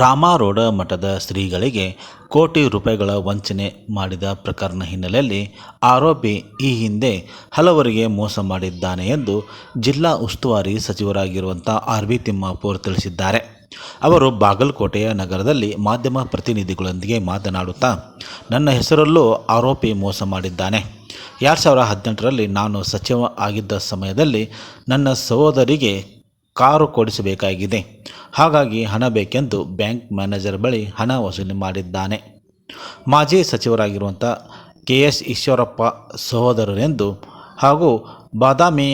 ರಾಮಾರೂಢ ಮಠದ ಶ್ರೀಗಳಿಗೆ ಕೋಟಿ ರೂಪಾಯಿಗಳ ವಂಚನೆ ಮಾಡಿದ ಪ್ರಕರಣ ಹಿನ್ನೆಲೆಯಲ್ಲಿ ಆರೋಪಿ ಈ ಹಿಂದೆ ಹಲವರಿಗೆ ಮೋಸ ಮಾಡಿದ್ದಾನೆ ಎಂದು ಜಿಲ್ಲಾ ಉಸ್ತುವಾರಿ ಸಚಿವರಾಗಿರುವಂಥ ಆರ್ ವಿ ತಿಮ್ಮಾಪುರ್ ತಿಳಿಸಿದ್ದಾರೆ. ಅವರು ಬಾಗಲಕೋಟೆಯ ನಗರದಲ್ಲಿ ಮಾಧ್ಯಮ ಪ್ರತಿನಿಧಿಗಳೊಂದಿಗೆ ಮಾತನಾಡುತ್ತಾ, ನನ್ನ ಹೆಸರಲ್ಲೂ ಆರೋಪಿ ಮೋಸ ಮಾಡಿದ್ದಾನೆ. ಎರಡು ಸಾವಿರ ಹದಿನೆಂಟರಲ್ಲಿ ನಾನು ಸಚಿವ ಆಗಿದ್ದ ಸಮಯದಲ್ಲಿ ನನ್ನ ಸಹೋದರಿಗೆ ಕಾರು ಕೊಡಿಸಬೇಕಾಗಿದೆ. ಹಾಗಾಗಿ ಹಣ ಬೇಕೆಂದು ಬ್ಯಾಂಕ್ ಮ್ಯಾನೇಜರ್ ಬಳಿ ಹಣ ವಸೂಲಿ ಮಾಡಿದ್ದಾನೆ. ಮಾಜಿ ಸಚಿವರಾಗಿರುವಂಥ ಕೆ ಎಸ್ ಈಶ್ವರಪ್ಪ ಸಹೋದರರೆಂದು ಹಾಗೂ ಬಾದಾಮಿ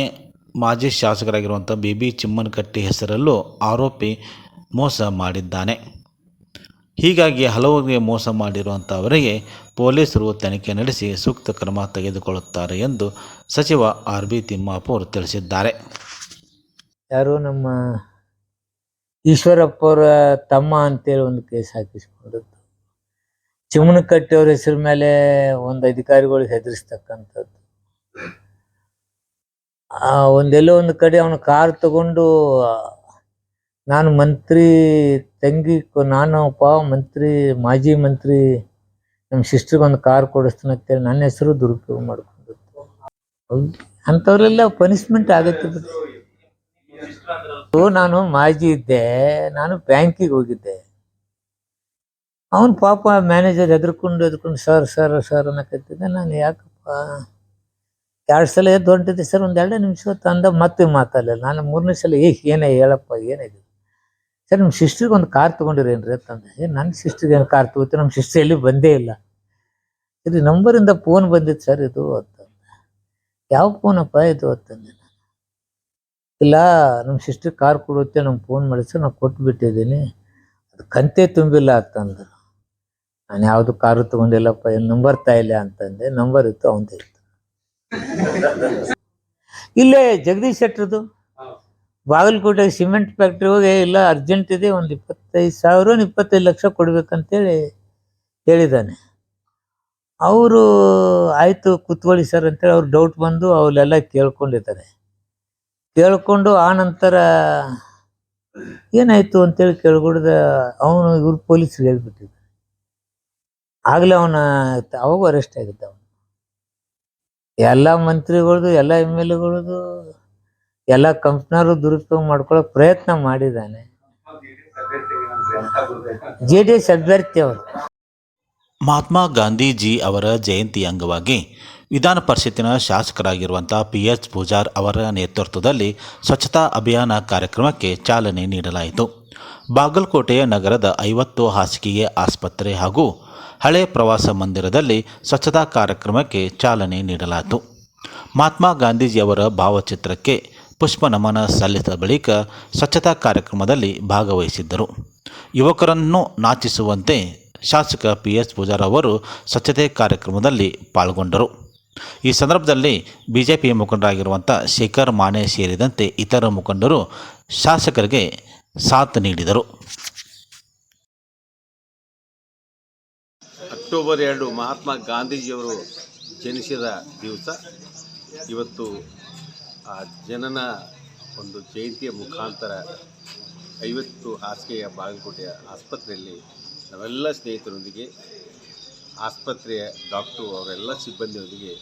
ಮಾಜಿ ಶಾಸಕರಾಗಿರುವಂಥ ಬಿ ಬಿ ಚಿಮ್ಮನಕಟ್ಟಿ ಹೆಸರಲ್ಲೂ ಆರೋಪಿ ಮೋಸ ಮಾಡಿದ್ದಾನೆ. ಹೀಗಾಗಿ ಹಲವರಿಗೆ ಮೋಸ ಮಾಡಿರುವಂಥವರಿಗೆ ಪೊಲೀಸರು ತನಿಖೆ ನಡೆಸಿ ಸೂಕ್ತ ಕ್ರಮ ತೆಗೆದುಕೊಳ್ಳುತ್ತಾರೆ ಎಂದು ಸಚಿವ ಆರ್ ಬಿ ತಿಮ್ಮಾಪುರ್ ತಿಳಿಸಿದ್ದಾರೆ. ಯಾರು ನಮ್ಮ ಈಶ್ವರಪ್ಪ ಅವರ ತಮ್ಮ ಅಂತೇಳಿ ಒಂದು ಕೇಸ್ ಹಾಕಿಸ್ಕೊಂಡದ್ದು. ಚಿಮ್ಮನಕಟ್ಟಿ ಅವ್ರ ಹೆಸರು ಮೇಲೆ ಒಂದು ಅಧಿಕಾರಿಗಳಿಗೆ ಹೆದರಿಸ್ತಕ್ಕಂಥದ್ದು. ಆ, ಒಂದೆಲ್ಲೋ ಒಂದು ಕಡೆ ಅವನು ಕಾರ್ ತಗೊಂಡು ನಾನು ಮಂತ್ರಿ ತಂಗಿ, ನಾನು ಪಾಪ ಮಂತ್ರಿ, ಮಾಜಿ ಮಂತ್ರಿ, ನಮ್ಮ ಸಿಸ್ಟರ್ಗೆ ಒಂದು ಕಾರ್ ಕೊಡಿಸ್ತಾನೆ ಅಂತೇಳಿ ನನ್ನ ಹೆಸರು ದುರುಪಯೋಗ ಮಾಡ್ಕೊಂಡದ್ದು. ಹೌದು. ಅಂಥವ್ರೆಲ್ಲ ಪನಿಷ್ಮೆಂಟ್ ಆಗತ್ತೆ ನಾನು ಮಾಜಿ ಇದ್ದೆ, ನಾನು ಬ್ಯಾಂಕಿಗೆ ಹೋಗಿದ್ದೆ. ಅವನು ಪಾಪ ಮ್ಯಾನೇಜರ್ ಎದ್ರಕೊಂಡು ಎದ್ಕೊಂಡು ಸರ್ ಸರ್ ಸರ್, ಅನ್ನಕತ್ತಿದ್ದೆ. ನಾನು ಯಾಕಪ್ಪ? ಎರಡು ಸಲ ಎದ್ದು ಹೊಂಟಿದ್ದೆ, ಸರ್, ಒಂದು ಎರಡೇ ನಿಮಿಷ ತಂದ ಮತ್ತೆ ಮಾತಾಡಲಿಲ್ಲ. ನಾನು ಮೂರನೇ ಸಲ ಏ ಏನೇ ಹೇಳಪ್ಪ, ಏನಿದೆ? ಸರ್ ನಿಮ್ಮ ಸಿಸ್ಟ್ರಿಗೆ ಒಂದು ಕಾರ್ ತೊಗೊಂಡಿರೇನ್ರಿ? ಅಂತಂದೆ. ಏ ನನ್ನ ಸಿಸ್ಟ್ರಿಗೆ ಏನು ಕಾರ್ ತೊಗೋತೀವಿ ನಮ್ಮ ಸಿಸ್ಟ್ರ್ ಎಲ್ಲಿ ಬಂದೇ ಇಲ್ಲ. ಇದು ನಂಬರಿಂದ ಫೋನ್ ಬಂದಿತ್ತು, ಸರ್, ಇದು, ಅಂತಂದೆ. ಯಾವ ಫೋನಪ್ಪ ಇದು? ಅಂತಂದೆ. ಇಲ್ಲ ನಮ್ಮ ಸಿಸ್ಟರ್ ಕಾರ್ ಕೊಡುತ್ತೆ, ನಮ್ಗೆ ಫೋನ್ ಮಾಡಿಸಿ ನಾವು ಕೊಟ್ಟು ಬಿಟ್ಟಿದ್ದೀನಿ ಅದು ಕಂತೆ ತುಂಬಿಲ್ಲ ಅಂತಂದ್ರು. ನಾನು ಯಾವುದು ಕಾರು ತಗೊಂಡಿಲ್ಲಪ್ಪ, ಏನು ನಂಬರ್ ತಾಯಿಲ್ಲ ಅಂತಂದೆ ನಂಬರ್ ಇತ್ತು ಅವಂದೇ ಇತ್ತು. ಇಲ್ಲೇ ಜಗದೀಶ್ ಶೆಟ್ರದು ಬಾಗಲಕೋಟೆ ಸಿಮೆಂಟ್ ಫ್ಯಾಕ್ಟ್ರಿ ಹೋಗಿ ಇಲ್ಲ ಅರ್ಜೆಂಟ್ ಇದೆ, ಒಂದು ಇಪ್ಪತ್ತೈದು ಸಾವಿರ ಇಪ್ಪತ್ತೈದು ಲಕ್ಷ ಕೊಡ್ಬೇಕಂತೇಳಿ ಹೇಳಿದ್ದಾನೆ. ಅವರು, ಆಯಿತು, ಕೂತ್ಕೊಳ್ಳಿ ಸರ್ ಅಂತೇಳಿ ಅವ್ರು ಡೌಟ್ ಬಂದು ಅವರೆಲ್ಲ ಕೇಳ್ಕೊಂಡಿದ್ದಾರೆ. ಕೇಳ್ಕೊಂಡು ಆ ನಂತರ ಏನಾಯ್ತು ಅಂತೇಳಿ ಕೇಳ್ಕೊಡ್ದ, ಅವನು ಇವ್ರು ಪೊಲೀಸ್ರಿಗೆ ಹೇಳ್ಬಿಟ್ಟಿದ್ದ ಆಗಲೇ ಅವನ ಅವಾಗ ಅರೆಸ್ಟ್ ಆಗಿದ್ದ ಅವನು. ಎಲ್ಲ ಮಂತ್ರಿಗಳದು, ಎಲ್ಲ ಎಂ ಎಲ್ ಎಗಳದು, ಎಲ್ಲ ಕಂಪ್ನರು ದುರುಪಯೋಗ ಮಾಡ್ಕೊಳ್ಳೋಕೆ ಪ್ರಯತ್ನ ಮಾಡಿದ್ದಾನೆ. ಜೆ ಡಿ ಎಸ್ ಅಭ್ಯರ್ಥಿ ಅವರು. ಮಹಾತ್ಮ ಗಾಂಧೀಜಿ ಅವರ ಜಯಂತಿ ಅಂಗವಾಗಿ ವಿಧಾನ ಪರಿಷತ್ತಿನ ಶಾಸಕರಾಗಿರುವಂಥ ಪಿ ಎಚ್ ಪೂಜಾರ್ ಅವರ ನೇತೃತ್ವದಲ್ಲಿ ಸ್ವಚ್ಛತಾ ಅಭಿಯಾನ ಕಾರ್ಯಕ್ರಮಕ್ಕೆ ಚಾಲನೆ ನೀಡಲಾಯಿತು. ಬಾಗಲಕೋಟೆಯ ನಗರದ ಐವತ್ತು ಹಾಸಿಗೆಯ ಆಸ್ಪತ್ರೆ ಹಾಗೂ ಹಳೆ ಪ್ರವಾಸ ಮಂದಿರದಲ್ಲಿ ಸ್ವಚ್ಛತಾ ಕಾರ್ಯಕ್ರಮಕ್ಕೆ ಚಾಲನೆ ನೀಡಲಾಯಿತು. ಮಹಾತ್ಮ ಗಾಂಧೀಜಿಯವರ ಭಾವಚಿತ್ರಕ್ಕೆ ಪುಷ್ಪ ನಮನ ಸಲ್ಲಿಸಿದ ಬಳಿಕ ಸ್ವಚ್ಛತಾ ಕಾರ್ಯಕ್ರಮದಲ್ಲಿ ಭಾಗವಹಿಸಿದ್ದರು. ಯುವಕರನ್ನು ನಾಚಿಸುವಂತೆ ಶಾಸಕ ಪಿ ಎಸ್ ಪೂಜಾರ್ ಅವರು ಸ್ವಚ್ಛತೆ ಕಾರ್ಯಕ್ರಮದಲ್ಲಿ ಪಾಲ್ಗೊಂಡರು. ಈ ಸಂದರ್ಭದಲ್ಲಿ ಬಿಜೆಪಿ ಮುಖಂಡರಾಗಿರುವಂಥ ಶೇಖರ್ ಮಾನೆ ಸೇರಿದಂತೆ ಇತರ ಮುಖಂಡರು ಶಾಸಕರಿಗೆ ಸಾಥ್ ನೀಡಿದರು. ಅಕ್ಟೋಬರ್ ಎರಡು ಮಹಾತ್ಮ ಗಾಂಧೀಜಿಯವರು ಜನಿಸಿದ ದಿವಸ ಇವತ್ತು ಆ ಜನನ ಒಂದು ಜಯಂತಿಯ ಮುಖಾಂತರ ಐವತ್ತು ಹಾಸಿಗೆಯ ಬಾಗಲಕೋಟೆಯ ಆಸ್ಪತ್ರೆಯಲ್ಲಿ ನಾವೆಲ್ಲ ಸ್ನೇಹಿತರೊಂದಿಗೆ ಆಸ್ಪತ್ರೆಯ ಡಾಕ್ಟ್ರು ಅವರೆಲ್ಲ ಸಿಬ್ಬಂದಿಯೊಂದಿಗೆ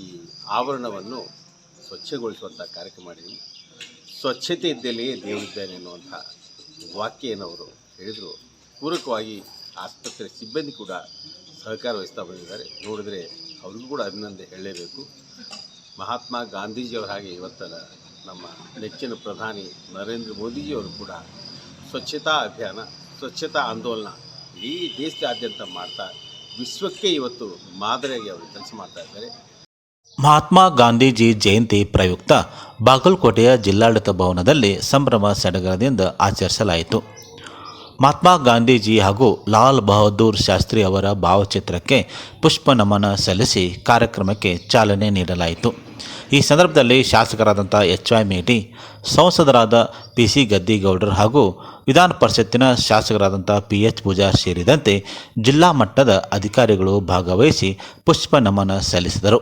ಈ ಆವರಣವನ್ನು ಸ್ವಚ್ಛಗೊಳಿಸುವಂಥ ಕಾರ್ಯಕ್ರಮ ಮಾಡಿದ್ವಿ. ಸ್ವಚ್ಛತೆ ಇದ್ದಲ್ಲಿಯೇ ದೇವರಿದ್ದಾನೆ ಅನ್ನುವಂಥ ವಾಕ್ಯ ಏನವರು ಹೇಳಿದರು. ಪೂರಕವಾಗಿ ಆಸ್ಪತ್ರೆ ಸಿಬ್ಬಂದಿ ಕೂಡ ಸಹಕಾರ ವಹಿಸ್ತಾ ಬಂದಿದ್ದಾರೆ. ನೋಡಿದರೆ ಅವ್ರಿಗೂ ಕೂಡ ಅಭಿನಂದನೆ ಹೇಳಲೇಬೇಕು. ಮಹಾತ್ಮ ಗಾಂಧೀಜಿಯವರ ಹಾಗೆ ಇವತ್ತರ ನಮ್ಮ ನೆಚ್ಚಿನ ಪ್ರಧಾನಿ ನರೇಂದ್ರ ಮೋದಿಜಿಯವರು ಕೂಡ ಸ್ವಚ್ಛತಾ ಅಭಿಯಾನ, ಸ್ವಚ್ಛತಾ ಆಂದೋಲನ ಇಡೀ ದೇಶದಾದ್ಯಂತ ಮಾಡ್ತಾ ವಿಶ್ವಕ್ಕೆ ಇವತ್ತು ಮಾದರಿಯಾಗಿ ಅವರು ಕೆಲಸ ಮಾಡ್ತಾ ಇದ್ದಾರೆ. ಮಹಾತ್ಮ ಗಾಂಧೀಜಿ ಜಯಂತಿ ಪ್ರಯುಕ್ತ ಬಾಗಲಕೋಟೆಯ ಜಿಲ್ಲಾಡಳಿತ ಭವನದಲ್ಲಿ ಸಂಭ್ರಮ ಸಡಗರದಿಂದ ಆಚರಿಸಲಾಯಿತು. ಮಹಾತ್ಮ ಗಾಂಧೀಜಿ ಹಾಗೂ ಲಾಲ್ ಬಹದ್ದೂರ್ ಶಾಸ್ತ್ರಿ ಅವರ ಭಾವಚಿತ್ರಕ್ಕೆ ಪುಷ್ಪ ನಮನ ಸಲ್ಲಿಸಿ ಕಾರ್ಯಕ್ರಮಕ್ಕೆ ಚಾಲನೆ ನೀಡಲಾಯಿತು. ಈ ಸಂದರ್ಭದಲ್ಲಿ ಶಾಸಕರಾದಂಥ ಎಚ್ ವೈ ಮೇಟಿ, ಸಂಸದರಾದ ಪಿ ಸಿ ಗದ್ದಿಗೌಡರು ಹಾಗೂ ವಿಧಾನ ಪರಿಷತ್ತಿನ ಶಾಸಕರಾದಂಥ ಪಿ ಎಚ್ ಪೂಜಾರ್ ಸೇರಿದಂತೆ ಜಿಲ್ಲಾ ಮಟ್ಟದ ಅಧಿಕಾರಿಗಳು ಭಾಗವಹಿಸಿ ಪುಷ್ಪ ನಮನ ಸಲ್ಲಿಸಿದರು.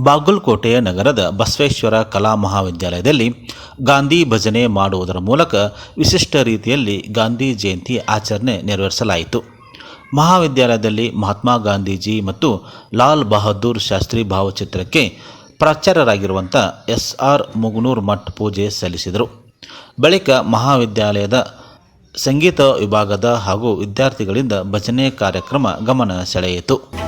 ಬಾಗಲಕೋಟೆಯ ನಗರದ ಬಸವೇಶ್ವರ ಕಲಾ ಮಹಾವಿದ್ಯಾಲಯದಲ್ಲಿ ಗಾಂಧಿ ಭಜನೆ ಮಾಡುವುದರ ಮೂಲಕ ವಿಶಿಷ್ಟ ರೀತಿಯಲ್ಲಿ ಗಾಂಧಿ ಜಯಂತಿ ಆಚರಣೆ ನೆರವೇರಿಸಲಾಯಿತು. ಮಹಾವಿದ್ಯಾಲಯದಲ್ಲಿ ಮಹಾತ್ಮ ಗಾಂಧೀಜಿ ಮತ್ತು ಲಾಲ್ ಬಹದ್ದೂರ್ ಶಾಸ್ತ್ರಿ ಭಾವಚಿತ್ರಕ್ಕೆ ಪ್ರಾಚಾರ್ಯರಾಗಿರುವಂಥ ಎಸ್ ಆರ್ ಮುಗುನೂರ್ ಮಠ್ ಪೂಜೆ ಸಲ್ಲಿಸಿದರು. ಬಳಿಕ ಮಹಾವಿದ್ಯಾಲಯದ ಸಂಗೀತ ವಿಭಾಗದ ಹಾಗೂ ವಿದ್ಯಾರ್ಥಿಗಳಿಂದ ಭಜನೆ ಕಾರ್ಯಕ್ರಮ ಗಮನ ಸೆಳೆಯಿತು.